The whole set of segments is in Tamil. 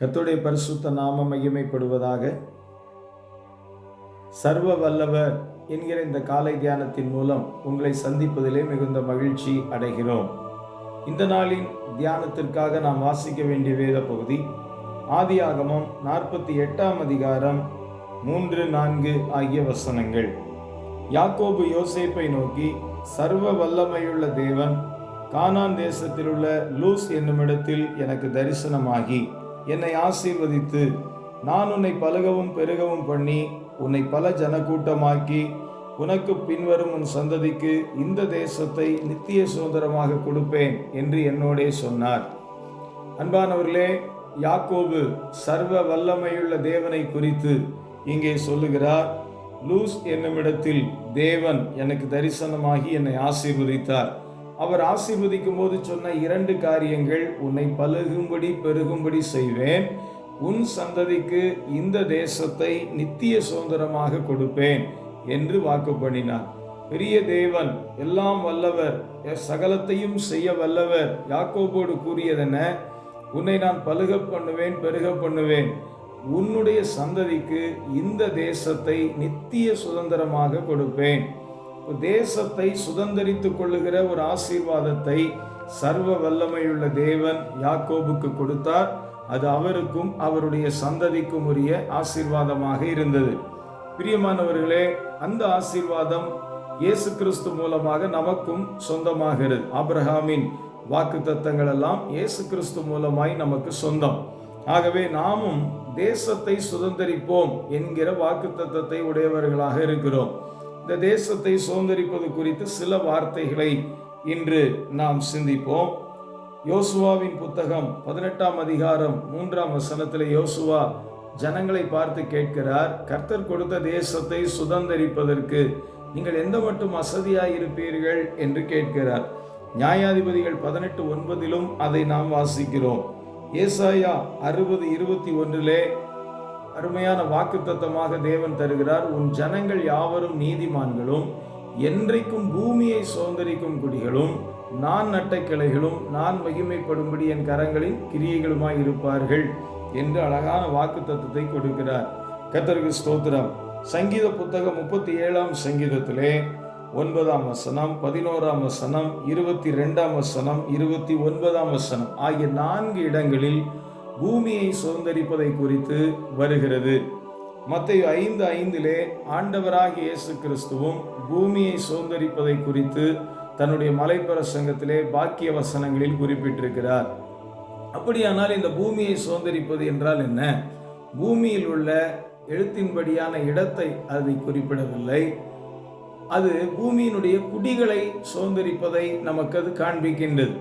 கத்துடைய பரிசுத்த நாம மையமைப்படுவதாக சர்வ வல்லவர் என்கிற இந்த காலை தியானத்தின் மூலம் உங்களை சந்திப்பதிலே மிகுந்த மகிழ்ச்சி அடைகிறோம். இந்த நாளின் தியானத்திற்காக நாம் வாசிக்க வேண்டிய வேத பகுதி ஆதியாகமம் நாற்பத்தி எட்டாம் அதிகாரம் மூன்று நான்கு ஆகிய வசனங்கள். யாக்கோபு யோசேப்பை நோக்கி சர்வ வல்லமையுள்ள தேவன் கானான் தேசத்திலுள்ள லூஸ் என்னுமிடத்தில் எனக்கு தரிசனமாகி என்னை ஆசீர்வதித்து நான் உன்னை பலகவும் பெருகவும் பண்ணி உன்னை பல ஜனக்கூட்டமாக்கி உனக்கு பின்வரும் உன் சந்ததிக்கு இந்த தேசத்தை நித்திய சுதந்திரமாக கொடுப்பேன் என்று என்னோடே சொன்னார். அன்பானவர்களே யாக்கோபு சர்வ வல்லமையுள்ள தேவனை குறித்து இங்கே சொல்லுகிறார். லூஸ் என்னுமிடத்தில் தேவன் எனக்கு தரிசனமாகி என்னை ஆசீர்வதித்தார். அவர் ஆசீர்வதிக்கும் போது சொன்ன இரண்டு காரியங்கள் உன்னை பழுகும்படி பெருகும்படி செய்வேன். உன் சந்ததிக்கு இந்த தேசத்தை நித்திய சுதந்திரமாக கொடுப்பேன் என்று வாக்கு பண்ணினார் பெரிய தேவன் எல்லாம் வல்லவர் சகலத்தையும் செய்ய வல்லவர் யாக்கோபோடு கூறியதென உன்னை நான் பழுக பண்ணுவேன் பெருக பண்ணுவேன். உன்னுடைய சந்ததிக்கு இந்த தேசத்தை நித்திய சுதந்திரமாக கொடுப்பேன். தேசத்தை சுதந்திரித்துக் கொள்ளுகிற ஒரு ஆசீர்வாதத்தை சர்வ வல்லமையுள்ள தேவன் யாக்கோபுக்கு கொடுத்தார். அது அவருக்கும் அவருடைய சந்ததிக்கும் உரிய ஆசீர்வாதமாக இருந்தது. பிரியமானவர்களே அந்த ஆசீர்வாதம் இயேசு கிறிஸ்து மூலமாக நமக்கும் சொந்தமாகிறது. ஆப்ரஹாமின் வாக்கு தத்தங்கள் எல்லாம் இயேசு கிறிஸ்து மூலமாய் நமக்கு சொந்தம். ஆகவே நாமும் தேசத்தை சுதந்திரிப்போம் என்கிற வாக்கு தத்தத்தை உடையவர்களாக இருக்கிறோம். இந்த தேசத்தை சுதந்திரிப்பது குறித்து சில வார்த்தைகளை இன்று நாம் சிந்திப்போம். யோசுவாவின் புத்தகம் பதினெட்டாம் அதிகாரம் மூன்றாம் வசனத்தில் யோசுவா ஜனங்களை பார்த்து கேட்கிறார் கர்த்தர் கொடுத்த தேசத்தை சுதந்திரிப்பதற்கு நீங்கள் எந்த மட்டும் வசதியாய் இருப்பீர்கள் என்று கேட்கிறார். நியாயாதிபதிகள் பதினெட்டு ஒன்பதிலும் அதை நாம் வாசிக்கிறோம். ஏசாயா அறுபது இருபத்தி ஒன்றிலே அருமையான வாக்குத்தத்தமாக தேவன் தருகிறார். உன் ஜனங்கள் யாவரும் நீதிமான்களும் என்றைக்கும் பூமியை சுதந்திரிக்கும் குடிகளும் நான் நட்ட கிளைகளும் நான் மகிமைப்படும்படி என் கரங்களின் கிரியைகளுமாய் இருப்பார்கள் என்று அழகான வாக்கு தத்துவத்தை கொடுக்கிறார். கத்தருக்கு ஸ்தோத்திரம். சங்கீத புத்தகம் முப்பத்தி ஏழாம் சங்கீதத்திலே ஒன்பதாம் வசனம் பதினோராம் வசனம் இருபத்தி ரெண்டாம் வசனம் இருபத்தி ஒன்பதாம் வசனம் ஆகிய நான்கு இடங்களில் பூமியை சுதந்திரிப்பதை குறித்து வருகிறது. மத்திய ஐந்து ஐந்திலே ஆண்டவராகிய இயேசு கிறிஸ்துவும் பூமியை சுதந்திரிப்பதை குறித்து தன்னுடைய மலைப்பிரசங்கத்திலே பாக்கிய வசனங்களில் குறிப்பிட்டிருக்கிறார். அப்படியானால் இந்த பூமியை சுதந்திரிப்பது என்றால் என்ன? பூமியில் உள்ள எழுத்தின்படியான இடத்தை அதை குறிப்பிடவில்லை. அது பூமியினுடைய குடிகளை சுதந்திரிப்பதை நமக்கு அது காண்பிக்கின்றது.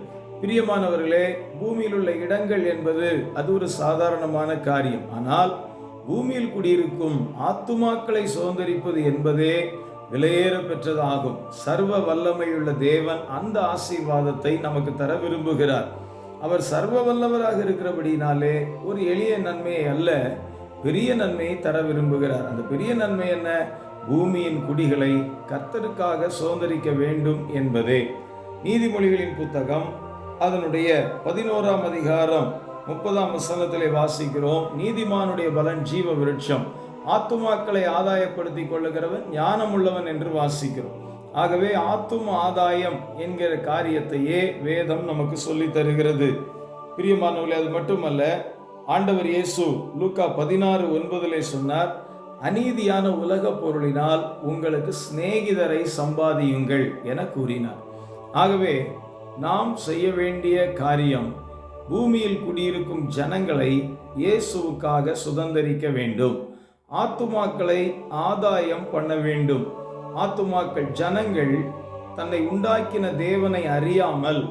பிரியமானவர்களே பூமியில் உள்ள இடங்கள் என்பது அது ஒரு சாதாரணமான காரியம். ஆனால் பூமியில் குடியிருக்கும் ஆத்துமாக்களை சுதந்திரிப்பது என்பதே விலையேற பெற்றதாகும். சர்வ வல்லமையுள்ள தேவன் அந்த ஆசீர்வாதத்தை நமக்கு தர விரும்புகிறார். அவர் சர்வ வல்லவராக இருக்கிறபடினாலே ஒரு எளிய நன்மையை அல்ல பெரிய நன்மையை தர விரும்புகிறார். அந்த பெரிய நன்மை என்ன? பூமியின் குடிகளை கர்த்தருக்காக சுதந்திரிக்க வேண்டும் என்பதே. நீதிமொழிகளின் புத்தகம் அதனுடைய பதினோராம் அதிகாரம் முப்பதாம் வசனத்திலே வாசிக்கிறோம். நீதிமானுடைய பலன் ஜீவ விருட்சம். ஆத்துமாக்களை ஆதாயப்படுத்திக் கொள்ளுகிறவன் ஞானம் உள்ளவன் என்று வாசிக்கிறோம். ஆகவே ஆத்தும ஆதாயம் என்கிற காரியத்தையே வேதம் நமக்கு சொல்லி தருகிறது. பிரியமானவர்களே அது மட்டுமல்ல ஆண்டவர் இயேசு லூக்கா பதினாறு ஒன்பதிலே சொன்னார் அநீதியான உலக பொருளினால் உங்களுக்கு சிநேகிதரை சம்பாதியுங்கள் என கூறினார். ஆகவே நாம் செய்ய வேண்டிய காரியம் பூமியில் குடியிருக்கும் ஜனங்களை இயேசுவுக்காக சுதந்திரிக்க வேண்டும். ஆத்துமாக்களை ஆதாயம் பண்ண வேண்டும். ஆத்துமாக்கள் ஜனங்கள் தன்னை உண்டாக்கின தேவனை அறியாமல்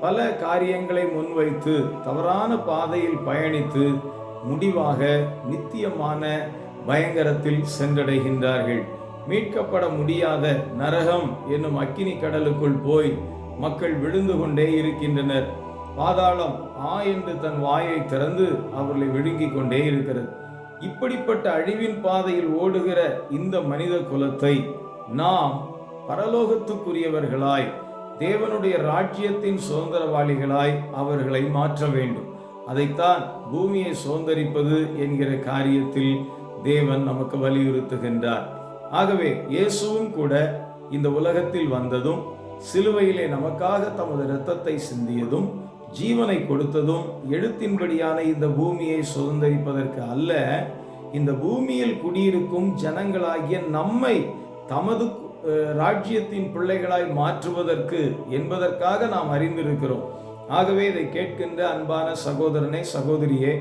பல காரியங்களை முன்வைத்து தவறான பாதையில் பயணித்து முடிவாக நித்தியமான பயங்கரத்தில் சென்றடைகின்றார்கள். மீட்கப்பட முடியாத நரகம் என்னும் அக்கினி கடலுக்குள் போய் மக்கள் விழுந்து கொண்டே இருக்கின்றனர். பாதாளம் ஆ என்று தன் வாயை திறந்து அவர்களை விழுங்கிக் கொண்டே இருக்கிறது. இப்படிப்பட்ட அழிவின் பாதையில் ஓடுகிற இந்த மனித குலத்தை நாம் பரலோகத்துக்குரியவர்களாய் தேவனுடைய ராஜ்யத்தின் சுதந்திரவாளிகளாய் அவர்களை மாற்ற வேண்டும். அதைத்தான் பூமியை சுதந்திரிப்பது என்கிற காரியத்தில் தேவன் நமக்கு வலியுறுத்துகின்றார். ஆகவே இயேசுவும் கூட இந்த உலகத்தில் வந்ததும் சிலுவையிலே நமக்காக தமது இரத்தத்தை சிந்தியதும் ஜீவனை கொடுத்ததும் எழுத்தின்படியான இந்த பூமியை சுதந்தரிப்பதற்கு அல்ல இந்த பூமியில் குடியிருக்கும் ஜனங்களாகிய நம்மை தமது அஹ், ராஜ்யத்தின் பிள்ளைகளாய் மாற்றுவதற்கு என்பதற்காக நாம் அறிந்திருக்கிறோம். ஆகவே இதை கேட்கின்ற அன்பான சகோதரனே சகோதரியே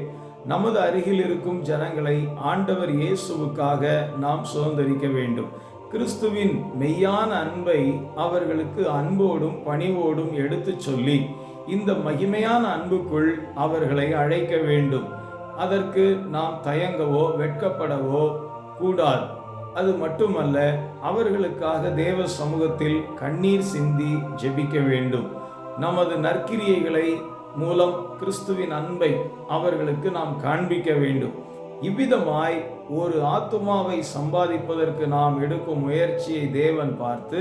நமது அருகில் இருக்கும் ஜனங்களை ஆண்டவர் இயேசுவுக்காக நாம் சுதந்திரிக்க வேண்டும். கிறிஸ்துவின் மெய்யான அன்பை அவர்களுக்கு அன்போடும் பணிவோடும் எடுத்துச் சொல்லி இந்த மகிமையான அன்புக்குள் அவர்களை அழைக்க வேண்டும். அதற்கு நாம் தயங்கவோ வெட்கப்படவோ கூடாது. அது மட்டுமல்ல அவர்களுக்காக தேவ சமூகத்தில் கண்ணீர் சிந்தி ஜெபிக்க வேண்டும். நமது நற்கிரியைகளை மூலம் கிறிஸ்துவின் அன்பை அவர்களுக்கு நாம் காண்பிக்க வேண்டும். இவ்விதமாய் ஒரு ஆத்துமாவை சம்பாதிப்பதற்கு நாம் எடுக்கும் முயற்சியை தேவன் பார்த்து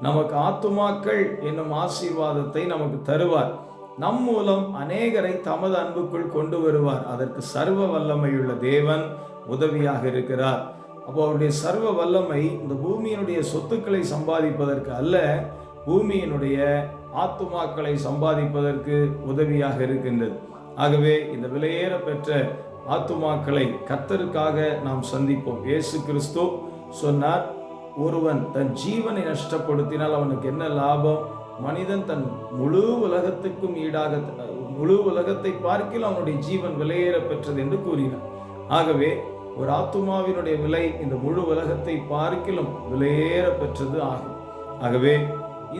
நமக்கு ஆத்துமாக்கள் என்னும் ஆசீர்வாதத்தை நமக்கு தருவார். நம் மூலம் அநேகரை தமது அன்புக்குள் கொண்டு வருவார். அதற்கு சர்வ வல்லமையுள்ள தேவன் உதவியாக இருக்கிறார். அப்போ அவருடைய சர்வ வல்லமை இந்த பூமியினுடைய சொத்துக்களை சம்பாதிப்பதற்கு அல்ல பூமியினுடைய ஆத்துமாக்களை சம்பாதிப்பதற்கு உதவியாக இருக்கின்றது. ஆகவே இந்த விலையேற பெற்ற ஆத்துமாக்களை கத்தருக்காக நாம் சந்திப்போம். இயேசு கிறிஸ்து சொன்னார் ஒருவன் தன் ஜீவனை நஷ்டப்படுத்தினால் அவனுக்கு என்ன லாபம்? மனிதன் தன் முழு உலகத்துக்கும் ஈடாக முழு உலகத்தை பார்க்கில் அவனுடைய ஜீவன் விலையேற பெற்றது என்று கூறினார். ஆகவே ஒரு ஆத்துமாவினுடைய விலை இந்த முழு உலகத்தை பார்க்கிலும் விலையேற பெற்றது ஆகும். ஆகவே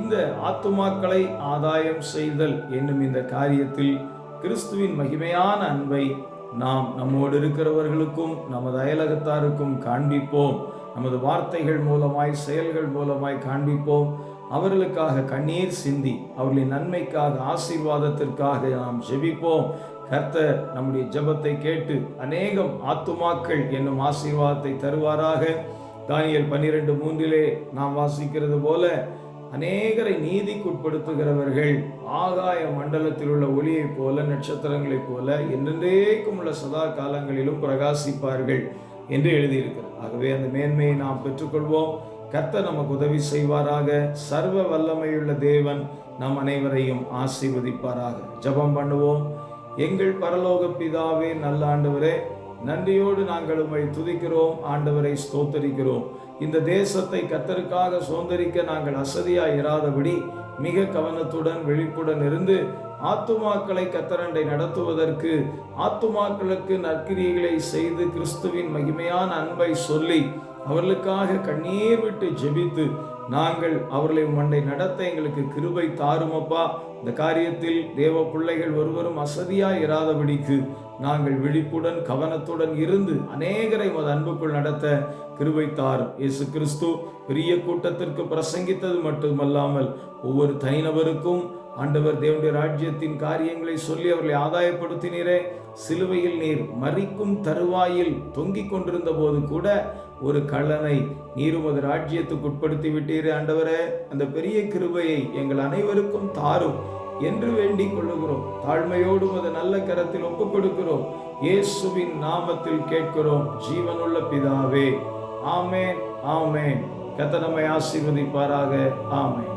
இந்த ஆத்துமாக்களை ஆதாயம் செய்தல் என்னும் இந்த காரியத்தில் கிறிஸ்துவின் மகிமையான அன்பை நாம் நம்மோடு இருக்கிறவர்களுக்கும் நமது அயலகத்தாருக்கும் காண்பிப்போம். நமது வார்த்தைகள் மூலமாய் செயல்கள் மூலமாய் காண்பிப்போம். அவர்களுக்காக கண்ணீர் சிந்தி அவர்களின் நன்மைக்காக ஆசீர்வாதத்திற்காக நாம் ஜெபிப்போம். கர்த்தர் நம்முடைய ஜெபத்தை கேட்டு அநேகம் ஆத்துமாக்கள் என்னும் ஆசீர்வாதத்தை தருவாராக. தானியல் பன்னிரெண்டு மூன்றிலே நாம் வாசிக்கிறது போல அநேகரை நீதிக்குட்படுத்துகிறவர்கள் ஆகாய மண்டலத்தில் உள்ள ஒளியைப் போல நட்சத்திரங்களைப் போல என்றென்றேக்கும் உள்ள சதா காலங்களிலும் பிரகாசிப்பார்கள் என்று எழுதியிருக்கிறது ஆகவே அந்த மேன்மையை நாம் பெற்றுக்கொள்வோம். கர்த்தர் நமக்கு உதவி செய்வாராக. சர்வ வல்லமையுள்ள தேவன் நம் அனைவரையும் ஆசீர்வதிப்பாராக. ஜெபம் பண்ணுவோம். எங்கள் பரலோக பிதாவே நல்ல ஆண்டவரே நன்றியோடு நாங்கள் உம்மை துதிக்கிறோம். ஆண்டவரை ஸ்தோத்தரிக்கிறோம். இந்த தேசத்தை கத்தருக்காக சுதந்திரிக்க நாங்கள் அசதியாய் இராதபடி மிக கவனத்துடன் விழிப்புடன் இருந்து ஆத்துமாக்களை கத்தரண்டை நடத்துவதற்கு ஆத்துமாக்களுக்கு நற்கிரியைகளை செய்து கிறிஸ்துவின் மகிமையான அன்பை சொல்லி அவர்களுக்காக கண்ணீர் விட்டு ஜெபித்து நாங்கள் அவர்களை மண்டை நடத்த எங்களுக்கு கிருபை தாருமப்பா. இந்த காரியத்தில் தேவ பிள்ளைகள் ஒருவரும் அசதியாய் இராதபடிக்கு நாங்கள் விழிப்புடன் கவனத்துடன் இருந்து அநேகரை உமது அன்புக்குள் நடத்த கிருபை தாரும். இயேசு கிறிஸ்து பெரிய கூட்டத்திற்கு பிரசங்கித்தது மட்டுமல்லாமல் ஒவ்வொரு தனிநபருக்கும் ஆண்டவர் தேவனுடைய ராஜ்யத்தின் காரியங்களை சொல்லி அவர்களை ஆதாயப்படுத்தினீரே. சிலுவையில் நீர் மறிக்கும் தருவாயில் தொங்கிக் கொண்டிருந்த போது கூட ஒரு கள்ளனை நீர் உமது ராஜ்யத்துக்கு உட்படுத்தி விட்டீர் ஆண்டவரே அந்த பெரிய கிருபையை எங்கள் அனைவருக்கும் தாரும் என்று வேண்டிக் கொள்ளுகிறோம். தாழ்மையோடு உமது நல்ல கரத்தில் ஒப்புக் கொடுக்கிறோம். இயேசுவின் நாமத்தில் கேட்கிறோம். ஜீவனுள்ள பிதாவே. ஆமேன் ஆமேன். கத்த நம்மை ஆசீர்வதிப்பாராக. ஆமேன்.